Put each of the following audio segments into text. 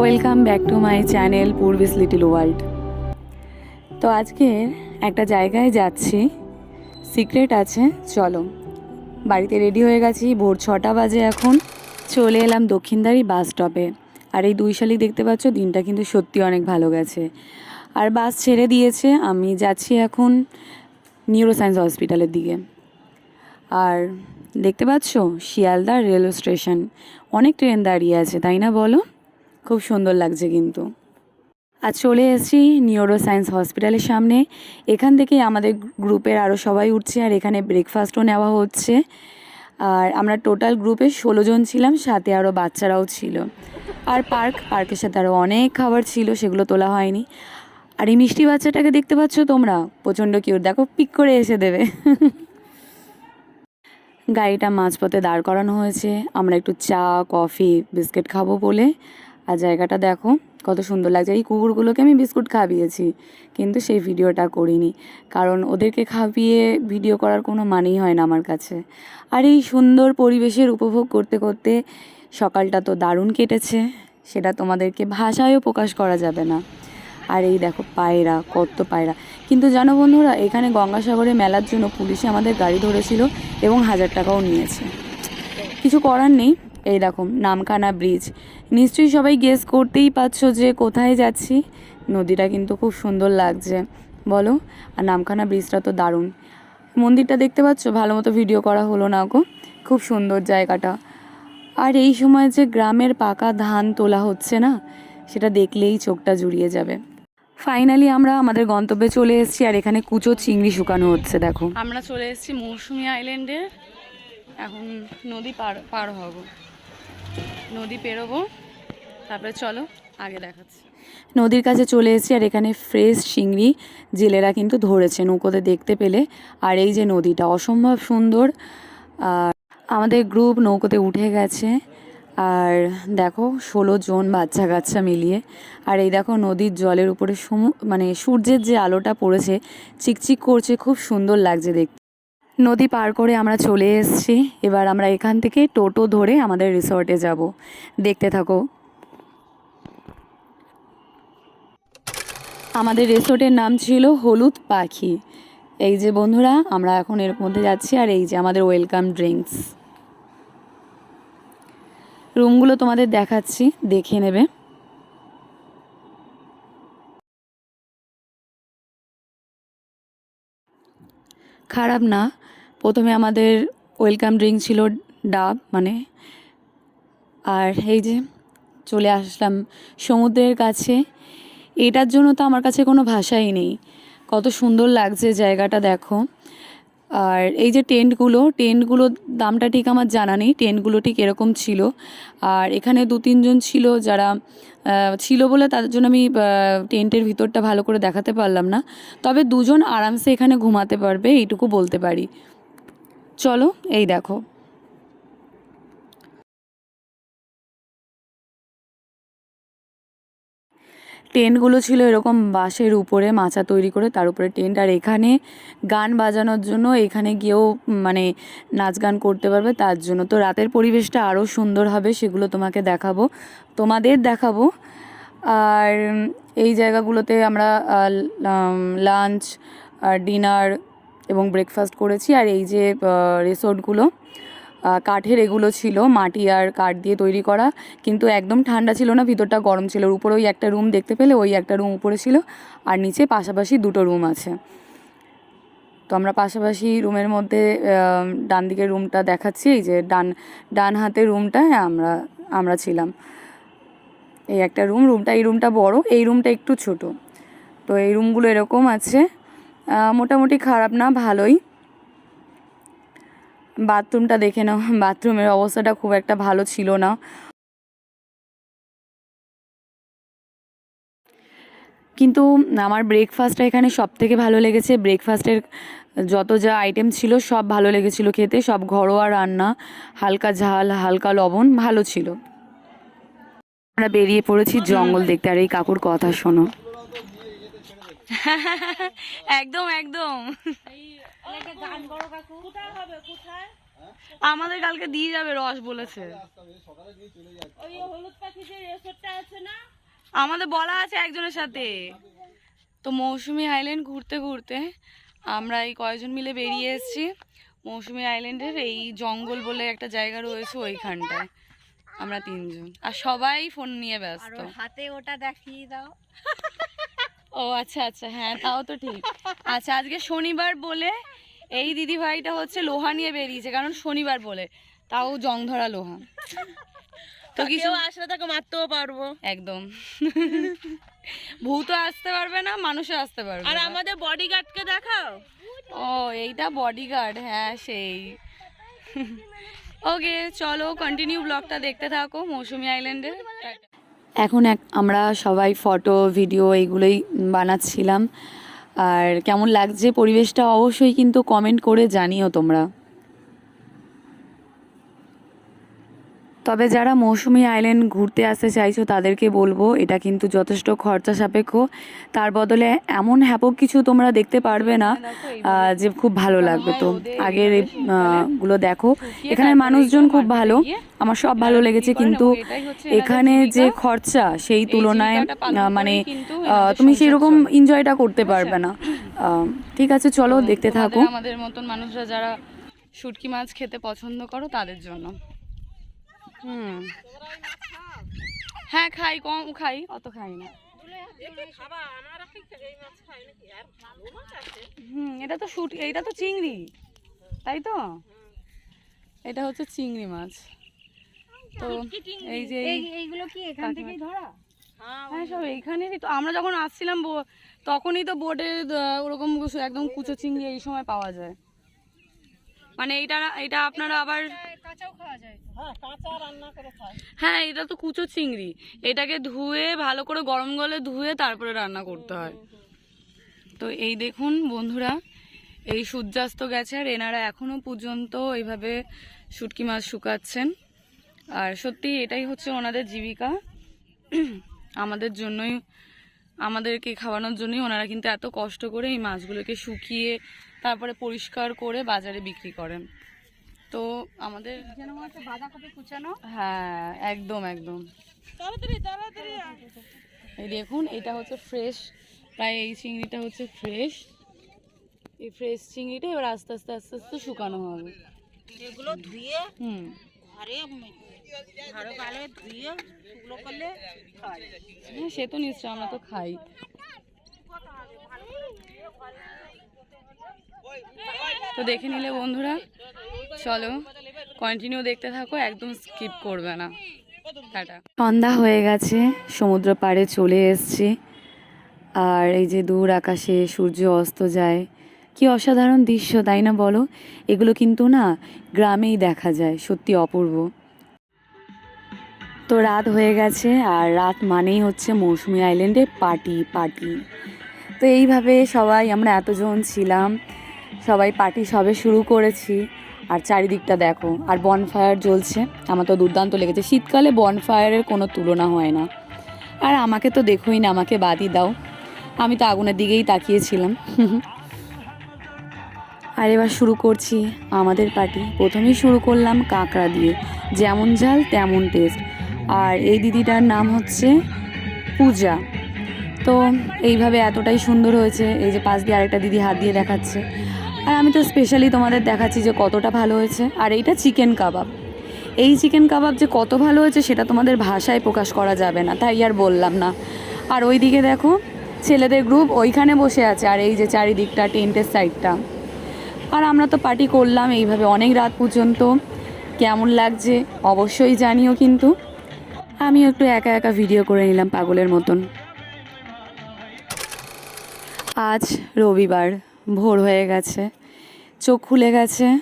Welcome back to my channel পূর্বিস little world. তো আজকে একটা জায়গায় যাচ্ছি, সিক্রেট আছে, চলো। বাড়িতে রেডি হয়ে গেছি, ভোর ছটা বাজে এখন, চলে এলাম দক্ষিণদারি বাস স্টপে। আর এই দুই শালিক দেখতে পাচ্ছ, দিনটা কিন্তু সত্যি অনেক ভালো গেছে। আর বাস ছেড়ে দিয়েছে, আমি যাচ্ছি এখন নিউরোসায়েন্স হসপিটালের দিকে। আর দেখতে পাচ্ছ, শিয়ালদা রেলওয়ে স্টেশন অনেক ট্রেন দাঁড়িয়ে আছে, তাই না বলো? খুব সুন্দর লাগছে কিন্তু। আজ চলে এসেছি নিউরো সায়েন্স হসপিটালের সামনে। এখান থেকেই আমাদের গ্রুপের আরও সবাই উঠছে আর এখানে ব্রেকফাস্টও নেওয়া হচ্ছে। আর আমরা টোটাল গ্রুপে ষোলো জন ছিলাম, সাথে আরও বাচ্চারাও ছিল। আর পার্ক, পার্কের সাথে আরও অনেক খাবার ছিল, সেগুলো তোলা হয়নি। আর এই মিষ্টি বাচ্চাটাকে দেখতে পাচ্ছ তোমরা? প্রচণ্ড কিউট দেখো, পিক করে এসে দেবে। গাড়িটা মাঝপথে দাঁড় করানো হয়েছে। আমরা একটু চা, কফি, বিস্কিট খাব বলে। আর জায়গাটা দেখো, কত সুন্দর লাগছে। এই কুকুরগুলোকে আমি বিস্কুট খাবিয়েছি কিন্তু সেই ভিডিওটা করিনি। কারণ ওদেরকে খাবিয়ে ভিডিও করার কোনো মানেই হয় না আমার কাছে। আর এই সুন্দর পরিবেশের উপভোগ করতে করতে সকালটা তো দারুণ কেটেছে। সেটা তোমাদেরকে ভাষায়ও প্রকাশ করা যাবে না। আর এই দেখো পায়রা, কত পায়রা। কিন্তু জানো বন্ধুরা, এখানে গঙ্গাসাগরে মেলার জন্য পুলিশে আমাদের গাড়ি ধরেছিল এবং হাজার টাকাও নিয়েছে। কিছু করার নেই। এই দেখো নামখানা ব্রিজ। নিশ্চয়ই সবাই গেস করতেই পারছ যে কোথায় যাচ্ছি। নদীটা কিন্তু খুব সুন্দর লাগছে। বলো, আর নামখানা ব্রিজটা তো দারুণ। মন্দিরটা দেখতে পাচ্ছ? ভালো মতো ভিডিও করা হলো না গো। খুব সুন্দর জায়গাটা। আর এই সময় যে গ্রামের পাকা ধান তোলা হচ্ছে না, সেটা দেখলেই চোখটা জুড়িয়ে যাবে। ফাইনালি আমরা আমাদের গন্তব্যে চলে এসেছি, আর এখানে কুচো চিংড়ি শুকানো হচ্ছে, দেখো। আমরা চলে এসেছি মৌসুমি আইল্যান্ডে। এখন নদী পার পার হব। নদী পেরোবো। তারপরে চলো, আগে দেখাচ্ছি। নদীর কাছে চলে এসেছি আর এখানে ফ্রেশ চিংড়ি জেলেরা কিন্তু ধরেছে নৌকোতে দেখতে পেলে। আর এই যে নদীটা অসম্ভব সুন্দর। আর আমাদের গ্রুপ নৌকোতে উঠে গেছে। আর দেখো, ষোলো জন বাচ্চা কাচ্চা মিলিয়ে। আর এই দেখো, নদীর জলের উপরে সমু মানে সূর্যের যে আলোটা পড়েছে, চিকচিক করছে, খুব সুন্দর লাগছে দেখতে। নদী পার করে আমরা চলে এসেছি। এবার আমরা এখান থেকে টোটো ধরে আমাদের রিসর্টে যাব। দেখতে থাকো। আমাদের রিসোর্টের নাম ছিল হলুদ পাখি। এই যে বন্ধুরা, আমরা এখন এর মধ্যে যাচ্ছি আর এই যে আমাদের ওয়েলকাম ড্রিঙ্কস রুমগুলো তোমাদের দেখাচ্ছি, দেখে নেবে। খারাপ না, প্রথমে আমাদের ওয়েলকাম ড্রিঙ্ক ছিল ডাব মানে আর এই যে চলে আসলাম সমুদ্রের কাছে। এটার জন্য তো আমার কাছে কোনো ভাষাই নেই। কত সুন্দর লাগছে জায়গাটা দেখো। আর এই যে টেন্টগুলো, টেন্টগুলোর দামটা ঠিক আমার জানা নেই, টেন্টগুলো ঠিক এরকম ছিল। আর এখানে দু তিনজন ছিল যারা ছিল বলে তাদের জন্য আমি টেন্টের ভিতরটা ভালো করে দেখাতে পারলাম না। তবে দুজন আরামসে এখানে ঘুমাতে পারবে, এইটুকু বলতে পারি। চলো, এই দেখো। টেন্টগুলো ছিল এরকম বাঁশের উপরে মাচা তৈরি করে, তার উপরে টেন্ট। আর এখানে গান বাজানোর জন্য এখানে গিয়েও মানে নাচ গান করতে পারবে, তার জন্য। তো রাতের পরিবেশটা আরও সুন্দর হবে, সেগুলো তোমাকে দেখাবো। তোমাদের দেখাবো। আর এই জায়গাগুলোতে আমরা লাঞ্চ আর ডিনার এবং ব্রেকফাস্ট করেছি। আর এই যে রিসোর্টগুলো কাঠের এগুলো ছিল, মাটি আর কাঠ দিয়ে তৈরি করা। কিন্তু একদম ঠান্ডা ছিল না, ভিতরটা গরম ছিল। উপরে ওই একটা রুম দেখতে পেলে ওই একটা রুম উপরে ছিল। আর নিচে পাশাপাশি দুটো রুম আছে। তো আমরা পাশাপাশি রুমের মধ্যে ডান দিকের রুমটা দেখাচ্ছি। এই যে ডান ডান হাতের রুমটায় আমরা আমরা ছিলাম। এই একটা রুম রুমটা এই রুমটা বড়, এই রুমটা একটু ছোট। তো এই রুমগুলো এরকম আছে। মোটামুটি খারাপ না, ভালোই। বাথরুমটা দেখে নাও। বাথরুমের অবস্থাটা খুব একটা ভালো ছিল না। কিন্তু আমার ব্রেকফাস্টটা এখানে সব থেকে ভালো লেগেছে। ব্রেকফাস্টের যত যা আইটেম ছিল সব ভালো লেগেছিল খেতে। সব ঘরোয়া রান্না, হালকা ঝাল, হালকা লবণ, ভালো ছিল। আমরা বেরিয়ে পড়েছি জঙ্গল দেখতে। আর এই কাকুর কথা শোনো। একদম একদম। আমাদের কালকে দিয়ে যাবে রস বলেছে। আমাদের বলা আছে একজনের সাথে। তো মৌসুমি আইল্যান্ড ঘুরতে ঘুরতে আমরা এই কয়েকজন মিলে বেরিয়ে এসেছি। মৌসুমি আইল্যান্ডের এই জঙ্গল বলে একটা জায়গা রয়েছে ওইখানটায়। আমরা তিনজন। আর সবাই ফোন নিয়ে ব্যস্ত। হাতে ওটা দেখিয়ে দাও। ও আচ্ছা আচ্ছা হ্যাঁ তাও তো ঠিক। আচ্ছা আজকে শনিবার বলে এই দিদি ভাইটা হচ্ছে লোহা নিয়ে বেরিয়েছে কারণ শনিবার বলে। তাও জং ধরা লোহা। তো কিছু আসলে তাকে মারতেও পারব। একদম। ভূতও আসতে পারবে না মানুষও আসতে পারবে আর আমাদের বডিগার্ডকে দেখাও। ও এইটা বডিগার্ড হ্যাঁ সেই। ওকে চলো কন্টিনিউ ব্লগটা দেখতে থাকো মৌসুমি আইল্যান্ডের এখন এক, আমরা সবাই ফটো, ভিডিও এইগুলোই বানাচ্ছিলাম। আর কেমন লাগছে পরিবেশটা অবশ্যই কিন্তু কমেন্ট করে জানিও তোমরা। তবে যারা মৌসুমি আইল্যান্ড ঘুরতে আসতে চাইছো, তাদেরকে বলব, এটা কিন্তু যথেষ্ট খরচা সাপেক্ষ। তার বদলে এমন হ্যাপক কিছু তোমরা দেখতে পারবে না যে খুব ভালো লাগবে তো। আগেরগুলো দেখো। এখানে মানুষজন খুব ভালো, আমার সব ভালো লেগেছে, কিন্তু এখানে যে খরচা সেই তুলনায় মানে তুমি সেই রকম এনজয়টা করতে পারবে না। ঠিক আছে, চলো, দেখতে থাকো। আমাদের মতন মানুষরা যারা শুটকি মাছ খেতে পছন্দ করো, তাদের জন্য। হুম। হ্যাঁ খাই কম খাই। অত খাই না। হুম এটা তো শুট এটা তো চিংড়ি তাই তো? এটা হচ্ছে চিংড়ি মাছ। তো এই যে এই- এইগুলো কি এখান থেকেই ধরা? হ্যাঁ সব এইখানেরই তো। আমরা যখন আসছিলাম বো- তখনই তো বোটে ওরকম কিছু- একদম কুচো চিংড়ি এই সময় পাওয়া যায়। মানে এইটা এটা আপনারা আবার কাঁচাও খাওয়া যায়। হ্যাঁ এটা তো কুচো চিংড়ি। এটাকে ধুয়ে ভালো করে গরম গলে ধুয়ে তারপরে রান্না করতে হয়। তো এই দেখুন বন্ধুরা এই সূর্যাস্ত গেছে আর এনারা এখনও পর্যন্ত এইভাবে শুটকি মাছ শুকাচ্ছেন। আর সত্যি এটাই হচ্ছে ওনাদের জীবিকা। আমাদের জন্যই আমাদেরকে খাওয়ানোর জন্যই ওনারা কিন্তু এত কষ্ট করে এই মাছগুলোকে শুকিয়ে তারপরে পরিষ্কার করে বাজারে বিক্রি করেন। তো আমাদের যেন বাঁধাকপি কুচানো হ্যাঁ একদম একদম এই দেখুন এটা হচ্ছে ফ্রেশ প্রায় এই চিংড়িটা হচ্ছে ফ্রেশ এই ফ্রেশ চিংড়িটা এবার আস্তে আস্তে আস্তে আস্তে শুকানো হবে এগুলো ধুয়ে হুম ঘরে ভালো ভালো ধুয়ে শুকনো করলে হ্যাঁ সে তো নিশ্চয় আমরা তো খাই তো দেখে নিলে বন্ধুরা, চলো কন্টিনিউ দেখতে থাকো, একদম স্কিপ করবে না। সন্ধ্যা হয়ে গেছে, সমুদ্র পাড়ে চলে এসছি। আর এই যে দূর আকাশে সূর্য অস্ত যায়, কি অসাধারণ দৃশ্য, তাই না বলো? এগুলো কিন্তু না গ্রামেই দেখা যায়, সত্যি অপূর্ব। তো রাত হয়ে গেছে, আর রাত মানেই হচ্ছে মৌসুমি আইল্যান্ডে পার্টি পার্টি। তো এইভাবে সবাই, আমরা এতজন ছিলাম সবাই পার্টি সবে শুরু করেছি। আর চারিদিকটা দেখো, আর বনফায়ার জ্বলছে। আমার তো দুর্দান্ত লেগেছে। শীতকালে বনফায়ারের কোনো তুলনা হয় না। আর আমাকে তো দেখোই না, আমাকে বাদই দাও। আমি তো আগুনের দিকেই তাকিয়েছিলাম। আর এবার শুরু করছি আমাদের পার্টি প্রথমেই শুরু করলাম কাঁকড়া দিয়ে। যেমন ঝাল, তেমন টেস্ট আর এই দিদিটার নাম হচ্ছে পূজা। তো এইভাবে এতটাই সুন্দর হয়েছে। এই যে পাশ দিয়ে আরেকটা দিদি হাত দিয়ে দেখাচ্ছে। আর আমি তো স্পেশালি তোমাদের দেখাচ্ছি যে কতটা ভালো হয়েছে। আর এইটা চিকেন কাবাব এই চিকেন কাবাব যে কত ভালো হয়েছে, সেটা তোমাদের ভাষায় প্রকাশ করা যাবে না, তাই আর বললাম না। আর ওই দিকে দেখো, ছেলেদের গ্রুপ ওইখানে বসে আছে, আর এই যে চারিদিকটা, টেন্টের সাইডটা আর আমরা তো পার্টি করলাম এইভাবে অনেক রাত পর্যন্ত। কেমন লাগছে অবশ্যই জানিও কিন্তু। আমিও একটু একা একা ভিডিও করে নিলাম পাগলের মতন। আজ রবিবার। ভোর হয়ে গেছে। চোখ খুলে গেছে।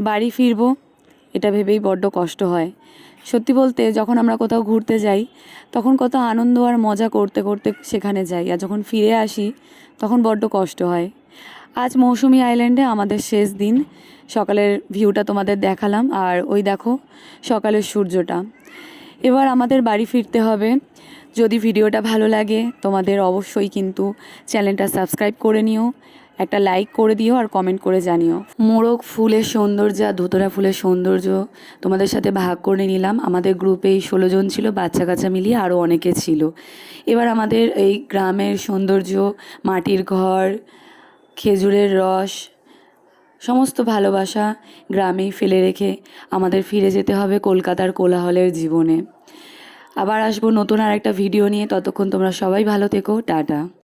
বাড়ি ফিরবো, এটা ভেবেই বড্ড কষ্ট হয়। সত্যি বলতে, যখন আমরা কোথাও ঘুরতে যাই, তখন কত আনন্দ আর মজা করতে করতে সেখানে যাই। আর যখন ফিরে আসি, তখন বড্ড কষ্ট হয়। আজ মৌসুমি আইল্যান্ডে আমাদের শেষ দিন। সকালের ভিউটা তোমাদের দেখালাম। আর ওই দেখো, সকালের সূর্যটা। এবার আমাদের বাড়ি ফিরতে হবে। যদি ভিডিওটা ভালো লাগে, তোমাদের অবশ্যই কিন্তু চ্যানেলটা সাবস্ক্রাইব করে নিও। একটা লাইক করে দিও আর কমেন্ট করে জানিও। মোরগ ফুলের সৌন্দর্য আর ধুতরা ফুলের সৌন্দর্য তোমাদের সাথে ভাগ করে নিলাম। আমাদের গ্রুপে এই ষোলো জন ছিল, বাচ্চা কাচ্চা মিলিয়ে আরও অনেকে ছিল। এবার আমাদের এই গ্রামের সৌন্দর্য, মাটির ঘর, খেজুরের রস, সমস্ত ভালোবাসা গ্রামেই ফেলে রেখে আমাদের ফিরে যেতে হবে কলকাতার কোলাহলের জীবনে। আবার আসব নতুন আর একটা ভিডিও নিয়ে। ততক্ষণ তোমরা সবাই ভালো থেকো। টাটা।